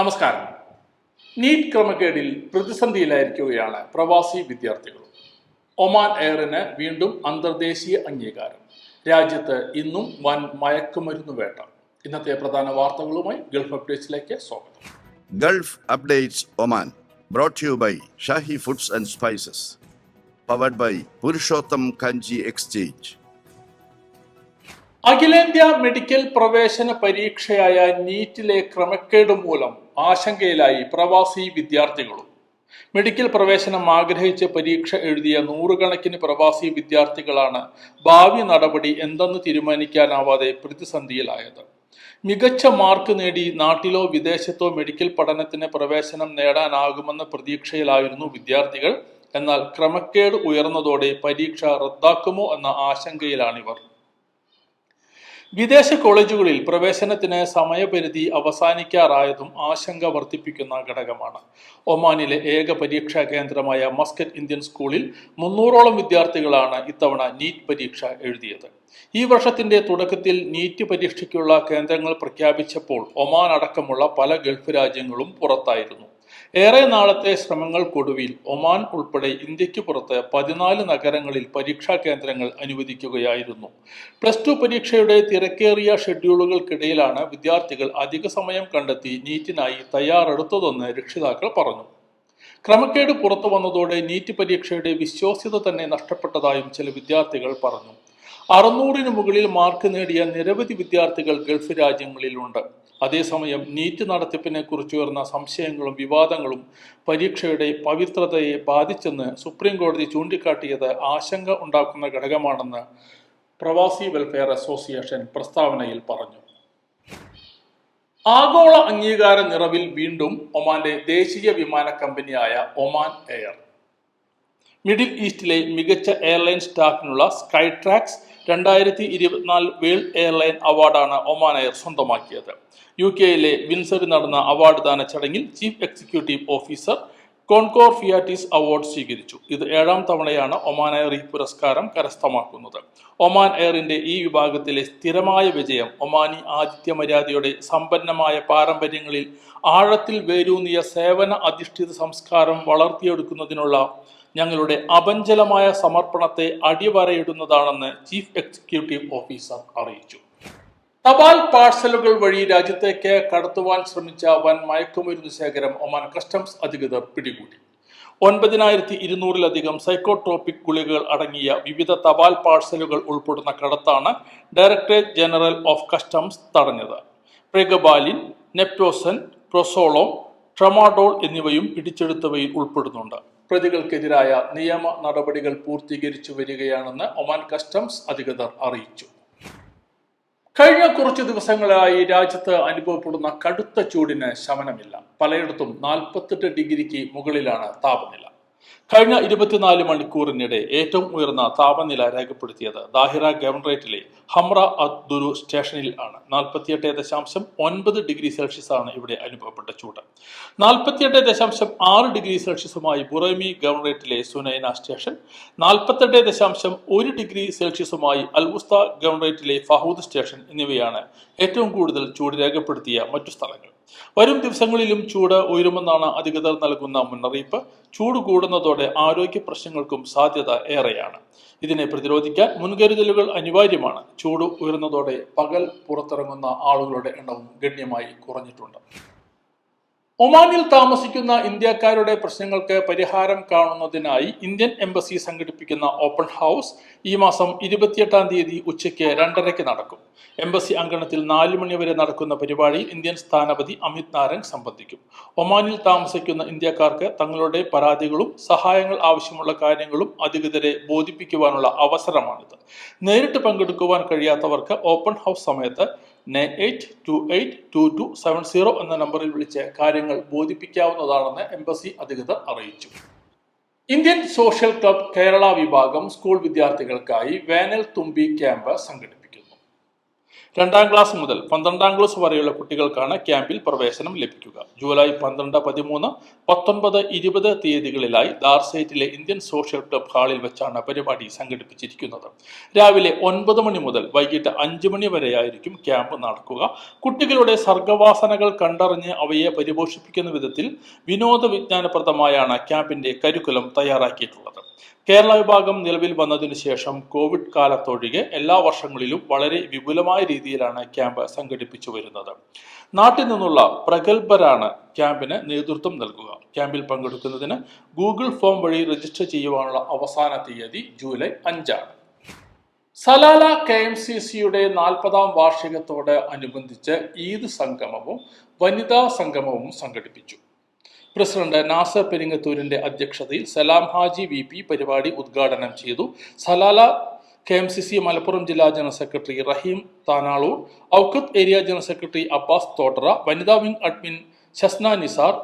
നമസ്കാരം. നീറ്റ് ക്രമക്കേടിൽ പ്രതിസന്ധിയിലായിരിക്കുകയാണ് പ്രവാസി വിദ്യാർത്ഥികൾ ഒമാൻ എയറിന് വീണ്ടും അന്തർദേശീയ അംഗീകാരം. രാജ്യത്ത് ഇന്നും വൻ മയക്കുമരുന്ന് വേട്ട. ഇന്നത്തെ പ്രധാന വാർത്തകളുമായി ഗൾഫ് അപ്ഡേറ്റ്സിലേക്ക് സ്വാഗതം. Gulf updates Oman brought you by Shahi foods and spices powered by Purushottam Kanji exchange. അഖിലേന്ത്യാ മെഡിക്കൽ പ്രവേശന പരീക്ഷയായ നീറ്റിലെ ക്രമക്കേട് മൂലം ആശങ്കയിലായി പ്രവാസി വിദ്യാർത്ഥികളും. മെഡിക്കൽ പ്രവേശനം ആഗ്രഹിച്ച് പരീക്ഷ എഴുതിയ നൂറുകണക്കിന് പ്രവാസി വിദ്യാർത്ഥികളാണ് ഭാവി നടപടി എന്തെന്ന് തീരുമാനിക്കാനാവാതെ പ്രതിസന്ധിയിലായത്. മികച്ച മാർക്ക് നേടി നാട്ടിലോ വിദേശത്തോ മെഡിക്കൽ പഠനത്തിന് പ്രവേശനം നേടാനാകുമെന്ന പ്രതീക്ഷയിലായിരുന്നു വിദ്യാർത്ഥികൾ. എന്നാൽ ക്രമക്കേട് ഉയർന്നതോടെ പരീക്ഷ റദ്ദാക്കുമോ എന്ന ആശങ്കയിലാണിവർ. വിദേശ കോളേജുകളിൽ പ്രവേശനത്തിന് സമയപരിധി അവസാനിക്കാറായതും ആശങ്ക വർദ്ധിപ്പിക്കുന്ന ഘടകമാണ്. ഒമാനിലെ ഏക പരീക്ഷാ കേന്ദ്രമായ മസ്കറ്റ് ഇന്ത്യൻ സ്കൂളിൽ മുന്നൂറോളം വിദ്യാർത്ഥികളാണ് ഇത്തവണ നീറ്റ് പരീക്ഷ എഴുതിയത്. ഈ വർഷത്തിന്റെ തുടക്കത്തിൽ നീറ്റ് പരീക്ഷയ്ക്കുള്ള കേന്ദ്രങ്ങൾ പ്രഖ്യാപിച്ചപ്പോൾ ഒമാൻ അടക്കമുള്ള പല ഗൾഫ് രാജ്യങ്ങളും പുറത്തായിരുന്നു. ഏറെ നാളത്തെ ശ്രമങ്ങൾക്കൊടുവിൽ ഒമാൻ ഉൾപ്പെടെ ഇന്ത്യയ്ക്ക് പുറത്ത് പതിനാല് നഗരങ്ങളിൽ പരീക്ഷാ കേന്ദ്രങ്ങൾ അനുവദിക്കുകയായിരുന്നു. പ്ലസ് ടു പരീക്ഷയുടെ തിരക്കേറിയ ഷെഡ്യൂളുകൾക്കിടയിലാണ് വിദ്യാർത്ഥികൾ അധിക സമയം കണ്ടെത്തി നീറ്റിനായി തയ്യാറെടുത്തതെന്ന് രക്ഷിതാക്കൾ പറഞ്ഞു. ക്രമക്കേട് പുറത്തു വന്നതോടെ നീറ്റ് പരീക്ഷയുടെ വിശ്വാസ്യത തന്നെ നഷ്ടപ്പെട്ടതായും ചില വിദ്യാർത്ഥികൾ പറഞ്ഞു. അറുന്നൂറിന് മുകളിൽ മാർക്ക് നേടിയ നിരവധി വിദ്യാർത്ഥികൾ ഗൾഫ് രാജ്യങ്ങളിലുണ്ട്. അതേസമയം നീറ്റ് നടത്തിപ്പിനെ കുറിച്ച് ഉയർന്ന സംശയങ്ങളും വിവാദങ്ങളും പരീക്ഷയുടെ പവിത്രതയെ ബാധിച്ചെന്ന് സുപ്രീം കോടതി ചൂണ്ടിക്കാട്ടിയത് ആശങ്ക ഉണ്ടാക്കുന്ന ഘടകമാണെന്ന് പ്രവാസി വെൽഫെയർ അസോസിയേഷൻ പ്രസ്താവനയിൽ പറഞ്ഞു. ആഗോള അംഗീകാര നിറവിൽ വീണ്ടും ഒമാന്റെ ദേശീയ വിമാന കമ്പനിയായ ഒമാൻ എയർ. മിഡിൽ ഈസ്റ്റിലെ മികച്ച എയർലൈൻ സ്റ്റാഫിനുള്ള സ്കൈ ട്രാക്സ് രണ്ടായിരത്തി ഇരുപത്തിനാല് വേൾഡ് എയർലൈൻ അവാർഡാണ് ഒമാൻ എയർ സ്വന്തമാക്കിയത്. യു കെയിലെ വിൻസറിൽ നടന്ന അവാർഡ് ദാന ചടങ്ങിൽ chief executive officer Con Korfiatis award സ്വീകരിച്ചു. ഇത് ഏഴാം തവണയാണ് ഒമാൻ എയർ ഈ പുരസ്കാരം കരസ്ഥമാക്കുന്നത്. ഒമാൻ എയറിന്റെ ഈ വിഭാഗത്തിലെ സ്ഥിരമായ വിജയം ഒമാനി ആദിത്യ മര്യാദയുടെ സമ്പന്നമായ പാരമ്പര്യങ്ങളിൽ ആഴത്തിൽ വേരൂന്നിയ സേവന അധിഷ്ഠിത സംസ്കാരം വളർത്തിയെടുക്കുന്നതിനുള്ള ഞങ്ങളുടെ അപഞ്ചലമായ സമർപ്പണത്തെ അടിവരയിടുന്നതാണെന്ന് ചീഫ് എക്സിക്യൂട്ടീവ് ഓഫീസർ അറിയിച്ചു. തപാൽ പാഴ്സലുകൾ വഴി രാജ്യത്തേക്ക് കടത്തുവാൻ ശ്രമിച്ച വൻ മയക്കുമരുന്ന് ശേഖരം ഒമാൻ കസ്റ്റംസ് അധികൃതർ പിടികൂടി. ഒൻപതിനായിരത്തി ഇരുന്നൂറിലധികം സൈക്കോട്രോപിക് ഗുളികകൾ അടങ്ങിയ വിവിധ തപാൽ പാഴ്സലുകൾ ഉൾപ്പെടുന്ന കടത്താണ് ഡയറക്ടറേറ്റ് ജനറൽ ഓഫ് കസ്റ്റംസ് തടഞ്ഞത്. പ്രെഗബാലിൻ നെപ്റ്റോസൻ പ്രൊസോളോ ട്രമാഡോൾ എന്നിവയും പിടിച്ചെടുത്തവയിൽ ഉൾപ്പെടുന്നുണ്ട്. പ്രതികൾക്കെതിരായ നിയമ നടപടികൾ പൂർത്തീകരിച്ചു വരികയാണെന്ന് ഒമാൻ കസ്റ്റംസ് അധികൃതർ അറിയിച്ചു. കഴിഞ്ഞ കുറച്ചു ദിവസങ്ങളായി രാജ്യത്ത് അനുഭവപ്പെടുന്ന കടുത്ത ചൂടിന് ശമനമില്ല. പലയിടത്തും നാൽപ്പത്തെട്ട് ഡിഗ്രിക്ക് മുകളിലാണ് താപനില. കഴിഞ്ഞ ഇരുപത്തിനാല് മണിക്കൂറിനിടെ ഏറ്റവും ഉയർന്ന താപനില രേഖപ്പെടുത്തിയത് ദാഹിറ ഗവർണറേറ്റിലെ ഹംറ അദ്ദുരു സ്റ്റേഷനിൽ ആണ്. നാൽപ്പത്തിയെട്ട് ദശാംശം ഒൻപത് ഡിഗ്രി സെൽഷ്യസ് ആണ് ഇവിടെ അനുഭവപ്പെട്ട ചൂട്. നാൽപ്പത്തിയെട്ട് ദശാംശം ആറ് ഡിഗ്രി സെൽഷ്യസുമായി ബുറൈമി ഗവർണറേറ്റിലെ സുനൈന സ്റ്റേഷൻ നാൽപ്പത്തെട്ട് ദശാംശം ഒരു ഡിഗ്രി സെൽഷ്യസുമായി അൽവുസ്ത ഗവർണറേറ്റിലെ ഫഹൂദ് സ്റ്റേഷൻ എന്നിവയാണ് ഏറ്റവും കൂടുതൽ ചൂട് രേഖപ്പെടുത്തിയ മറ്റു സ്ഥലങ്ങൾ. വരും ദിവസങ്ങളിലും ചൂട് ഉയരുമെന്നാണ് അധികൃതർ നൽകുന്ന മുന്നറിയിപ്പ്. ചൂട് കൂടുന്നതോടെ ആരോഗ്യ പ്രശ്നങ്ങൾക്കും സാധ്യത ഏറെയാണ്. ഇതിനെ പ്രതിരോധിക്കാൻ മുൻകരുതലുകൾ അനിവാര്യമാണ്. ചൂട് ഉയരുന്നതോടെ പകൽ പുറത്തിറങ്ങുന്ന ആളുകളുടെ എണ്ണവും ഗണ്യമായി കുറഞ്ഞിട്ടുണ്ട്. ഒമാനിൽ താമസിക്കുന്ന ഇന്ത്യക്കാരുടെ പ്രശ്നങ്ങൾക്ക് പരിഹാരം കാണുന്നതിനായി ഇന്ത്യൻ എംബസി സംഘടിപ്പിക്കുന്ന ഓപ്പൺ ഹൗസ് ഈ മാസം ഇരുപത്തിയെട്ടാം തീയതി ഉച്ചയ്ക്ക് രണ്ടരയ്ക്ക് നടക്കും. എംബസി അങ്കണത്തിൽ നാല് മണി വരെ നടക്കുന്ന പരിപാടിയിൽ ഇന്ത്യൻ സ്ഥാനപതി അമിത് നാരംഗ് സംബന്ധിക്കും. ഒമാനിൽ താമസിക്കുന്ന ഇന്ത്യക്കാർക്ക് തങ്ങളുടെ പരാതികളും സഹായങ്ങൾ ആവശ്യമുള്ള കാര്യങ്ങളും അധികൃതരെ ബോധിപ്പിക്കുവാനുള്ള അവസരമാണിത്. നേരിട്ട് പങ്കെടുക്കുവാൻ കഴിയാത്തവർക്ക് ഓപ്പൺ ഹൗസ് സമയത്ത് nine eight two eight two two seven zero എന്ന നമ്പറിൽ വിളിച്ച് കാര്യങ്ങൾ ബോധിപ്പിക്കാവുന്നതാണെന്ന് എംബസി അധികൃതർ അറിയിച്ചു. ഇന്ത്യൻ സോഷ്യൽ ക്ലബ് കേരള വിഭാഗം സ്കൂൾ വിദ്യാർത്ഥികൾക്കായി വേനൽ തുമ്പി ക്യാമ്പ് സംഘടിപ്പിക്കുന്നു രണ്ടാം ക്ലാസ് മുതൽ പന്ത്രണ്ടാം ക്ലാസ് വരെയുള്ള കുട്ടികൾക്കാണ് ക്യാമ്പിൽ പ്രവേശനം ലഭിക്കുക. ജൂലൈ പന്ത്രണ്ട് പതിമൂന്ന് പത്തൊൻപത് ഇരുപത് തീയതികളിലായി ദാർസേറ്റിലെ ഇന്ത്യൻ സോഷ്യൽ ക്ലബ് ഹാളിൽ വെച്ചാണ് പരിപാടി സംഘടിപ്പിച്ചിരിക്കുന്നത്. രാവിലെ ഒൻപത് മണി മുതൽ വൈകിട്ട് അഞ്ചു മണി വരെയായിരിക്കും ക്യാമ്പ് നടക്കുക. കുട്ടികളുടെ സർഗവാസനകൾ കണ്ടറിഞ്ഞ് അവയെ പരിപോഷിപ്പിക്കുന്ന വിധത്തിൽ വിനോദ വിജ്ഞാനപ്രദമായാണ് ക്യാമ്പിന്റെ കരിക്കുലം തയ്യാറാക്കിയിട്ടുള്ളത്. കേരള വിഭാഗം നിലവിൽ വന്നതിനു ശേഷം കോവിഡ് കാലത്തൊഴികെ എല്ലാ വർഷങ്ങളിലും വളരെ വിപുലമായ രീതിയിലാണ് ക്യാമ്പ് സംഘടിപ്പിച്ചു വരുന്നത്. നാട്ടിൽ നിന്നുള്ള പ്രഗത്ഭരാണ് ക്യാമ്പിന് നേതൃത്വം നൽകുക. ക്യാമ്പിൽ പങ്കെടുക്കുന്നതിന് ഗൂഗിൾ ഫോം വഴി രജിസ്റ്റർ ചെയ്യുവാനുള്ള അവസാന തീയതി ജൂലൈ അഞ്ചാണ്. സലാല കെ എം സി സിയുടെ നാൽപ്പതാം വാർഷികത്തോട് അനുബന്ധിച്ച് ഈദ് സംഗമവും വനിതാ സംഗമവും സംഘടിപ്പിച്ചു. പ്രസിഡന്റ് നാസർ പെരിങ്ങത്തൂരിന്റെ അധ്യക്ഷതയിൽ സലാം ഹാജി വി പി പരിപാടി ഉദ്ഘാടനം ചെയ്തു. Salalah K M C C Malappuram ജില്ലാ general secretary Rahim Tanalur Aukkath area general secretary Abbas Thottara വനിതാ wing admin Shasna Nisar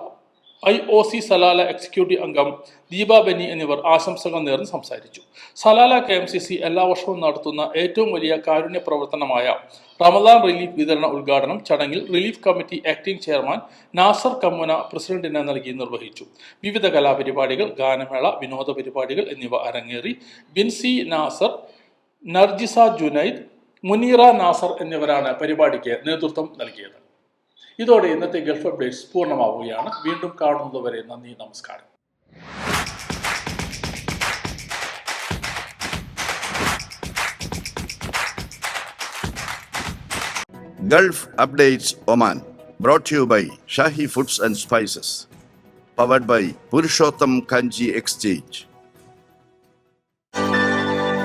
I O C Salalah executive അംഗം ദീപ ബെന്നി എന്നിവർ ആശംസകൾ നേർന്ന് സംസാരിച്ചു. Salalah K M C C എല്ലാ വർഷവും നടത്തുന്ന ഏറ്റവും വലിയ കാരുണ്യ പ്രവർത്തനമായ റമദാൻ റിലീഫ് വിതരണ ഉദ്ഘാടനം ചടങ്ങിൽ relief committee acting chairman Nasar Kammuna പ്രസിഡന്റിന് നൽകി നിർവഹിച്ചു. വിവിധ കലാപരിപാടികൾ ഗാനമേള വിനോദ പരിപാടികൾ എന്നിവ അരങ്ങേറി ബിൻസി നാസർ നർജിസ ജുനൈദ് മുനീറ നാസർ എന്നിവരാണ് പരിപാടിക്ക് നേതൃത്വം നൽകിയത്. ഇതോടെ ഇന്നത്തെ ഗൾഫ് അപ്ഡേറ്റ്സ് പൂർണമാവുകയാണ് വീണ്ടും കാണുന്നതുവരെ നന്ദി നമസ്കാരം Updates Oman. Brought to you by Shahi Foods and Spices. Powered by Purushottam Kanji Exchange.